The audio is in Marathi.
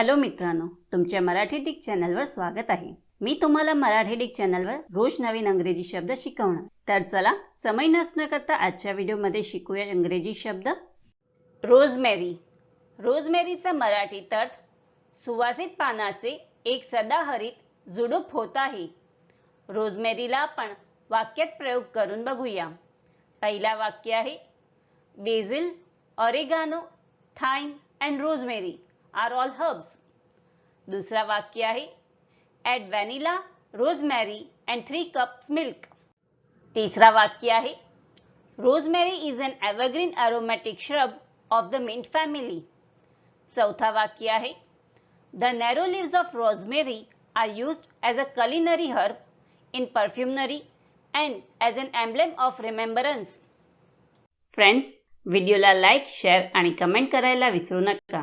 हॅलो मित्रांनो तुमच्या मराठी डिक चॅनलवर स्वागत आहे. मी तुम्हाला मराठी डिक चॅनलवर रोज नवीन अंग्रेजी शब्द शिकवणार. तर चला समय नसणं करता आजच्या व्हिडिओमध्ये शिकूया इंग्रजी शब्द. रोजमेरी. रोजमेरीचा मराठीत अर्थ सुवासित पानाचे एक सदाहरित झुडूप होत आहे. रोजमेरीला आपण वाक्यात प्रयोग करून बघूया. पहिला वाक्य आहे basil oregano thyme and rosemary. Are all herbs. दुसरा वाक्य आहे add vanilla rosemary and three cups milk तिसरा वाक्य आहे rosemary is an evergreen aromatic shrub of the mint family चौथा वाक्य आहे the narrow leaves of rosemary are use as a culinary herb in perfumery and as an emblem of remembrance friends व्हिडिओला लाईक शेअर आणि कमेंट करायला विसरू नका.